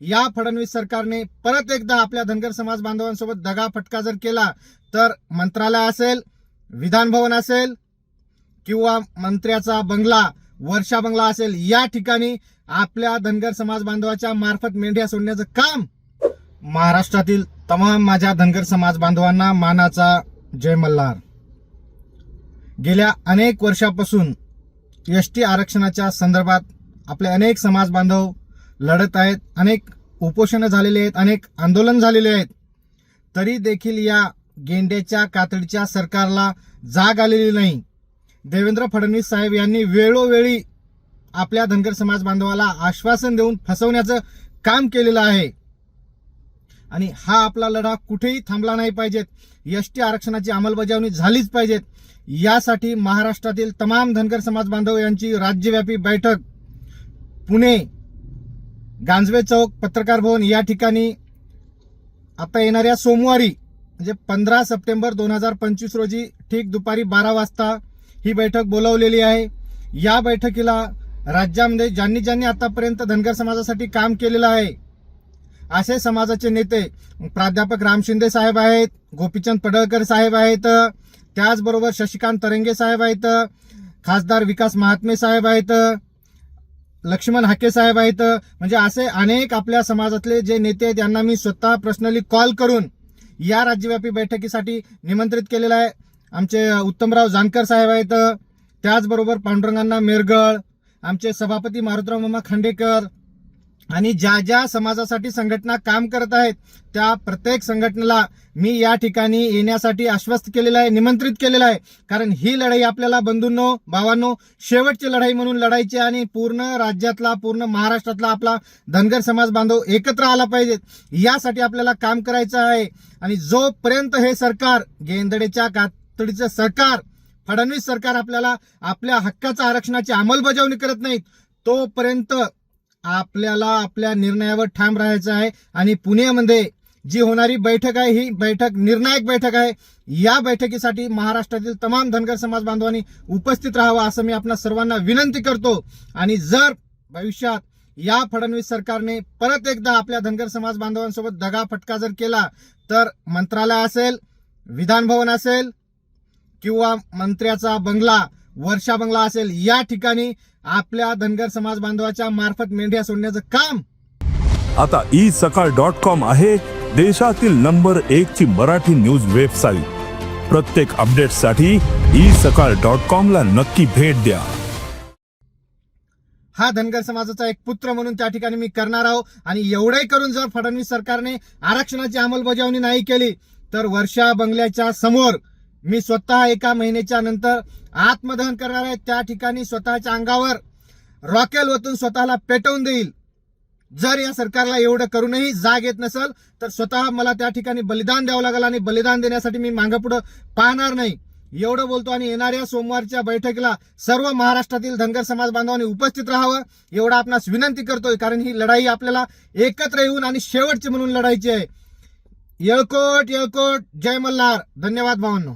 या फडणवीस सरकारने परत एकदा आपल्या धनगर समाज बांधवांसोबत दगा फटका जर केला तर मंत्रालय असेल विधानभवन असेल किंवा मंत्र्याचा बंगला वर्षा बंगला असेल या ठिकाणी आपल्या धनगर समाज बांधवाच्या मार्फत मेंढ्या सोडण्याचं काम महाराष्ट्रातील तमाम माझ्या धनगर समाज बांधवांना मानाचा जय मल्हार. गेल्या अनेक वर्षापासून एस टी आरक्षणाच्या संदर्भात आपले अनेक समाज बांधव लढत आहेत अनेक उपोषणं झालेली आहेत अनेक आंदोलन झालेले आहेत. तरी देखील या गेंड्याच्या कातडीच्या सरकारला जाग आलेली नाही. देवेंद्र फडणवीस साहेब यांनी वेळोवेळी आपल्या धनगर समाज बांधवाला आश्वासन देऊन फसवण्याचं काम केलेलं आहे. आणि हा आपला लढा कुठेही थांबला नाही पाहिजेत. एस टी आरक्षणाची अंमलबजावणी झालीच पाहिजेत. यासाठी महाराष्ट्रातील तमाम धनगर समाज बांधव यांची राज्यव्यापी बैठक. पुणे गांजवे चौक पत्रकार भवन या ठिकाणी आता येणाऱ्या सोमवारी म्हणजे पंधरा सप्टेंबर दोन हजार पंचवीस रोजी ठीक दुपारी बारा वाजता ही बैठक बोलावलेली आहे. या बैठकीला राज्यामध्ये ज्यांनी ज्यांनी आतापर्यंत धनगर समाजासाठी काम केलेलं आहे असे समाजाचे नेते प्राध्यापक राम शिंदे साहेब आहेत गोपीचंद पडळकर साहेब आहेत त्याचबरोबर शशिकांत तरंगे साहेब आहेत खासदार विकास महात्मे साहेब आहेत लक्ष्मण हाके साहेब आहेत. म्हणजे असे अनेक आपल्या समाजातले जे नेते आहेत यांना मी स्वतः पर्सनली कॉल करून या राज्यव्यापी बैठकीसाठी निमंत्रित केलेलं आहे. आमचे उत्तमराव जानकर साहेब आहेत. त्याचबरोबर पांडुरंगांना मेरगळ आमचे सभापती मारुतराव मामा खांडेकर आणि ज्या ज्या समाजासाठी संघटना काम करत आहेत त्या प्रत्येक संघटनेला मी या ठिकाणी येण्यासाठी आश्वस्त केलेलं आहे निमंत्रित केलेलं आहे. कारण ही लढाई आपल्याला बंधूंनो भावांनो शेवटची लढाई म्हणून लढायची आणि पूर्ण राज्यातला पूर्ण महाराष्ट्रातला आपला धनगर समाज बांधव एकत्र आला पाहिजेत यासाठी आपल्याला काम करायचं आहे. आणि जोपर्यंत हे सरकार गेंदडेच्या कातडीचं सरकार फडणवीस सरकार आपल्याला आपल्या हक्काच्या आरक्षणाची अंमलबजावणी करत नाहीत तोपर्यंत आपल्याला आपल्या निर्णयावर ठाम राहायचं आहे. आणि पुण्यामध्ये जी होणारी बैठक आहे ही बैठक निर्णायक बैठक आहे. या बैठकीसाठी महाराष्ट्रातील तमाम धनगर समाज बांधवांनी उपस्थित राहावं असं मी आपल्या सर्वांना विनंती करतो. आणि जर भविष्यात या फडणवीस सरकारने परत एकदा आपल्या धनगर समाज बांधवांसोबत दगा फटका जर केला तर मंत्रालय असेल विधानभवन असेल किंवा मंत्र्याचा बंगला वर्षा बंगला असेल या ठिकाणी आपल्या धनगर समाज बांधवाच्या मार्फत मेंढ्या सोडण्याचं काम. आता ई सकाळ डॉट कॉम आहे देशातील नंबर एक ची मराठी न्यूज वेबसाईट प्रत्येक अपडेटसाठी ई सकाळ डॉट कॉम ला नक्की भेट द्या. हा धनगर समाजाचा एक पुत्र म्हणून त्या ठिकाणी मी करणार आहोत आणि एवढंही करून जर फडणवीस सरकारने आरक्षणाची अंमलबजावणी नाही केली तर वर्षा बंगल्याच्या समोर मी स्वतः एका महिन्याच्या नंतर आत्मदहन करणार आहे. त्या ठिकाणी स्वतःच्या अंगावर रॉकेल ओतून स्वतःला पेटवून देईल. जर या सरकारला एवढं करूनही जाग येत नसेल तर स्वतः मला त्या ठिकाणी बलिदान द्यावं लागेल आणि बलिदान देण्यासाठी मी मागं पुढं पाहणार नाही. एवढं बोलतो आणि येणाऱ्या सोमवारच्या बैठकीला सर्व महाराष्ट्रातील धनगर समाज बांधवांनी उपस्थित राहावं एवढं आपणास विनंती करतोय कारण ही लढाई आपल्याला एकत्र येऊन आणि शेवटची म्हणून लढायची आहे. येळकोट येळकोट जय मल्हार. धन्यवाद भावांनो.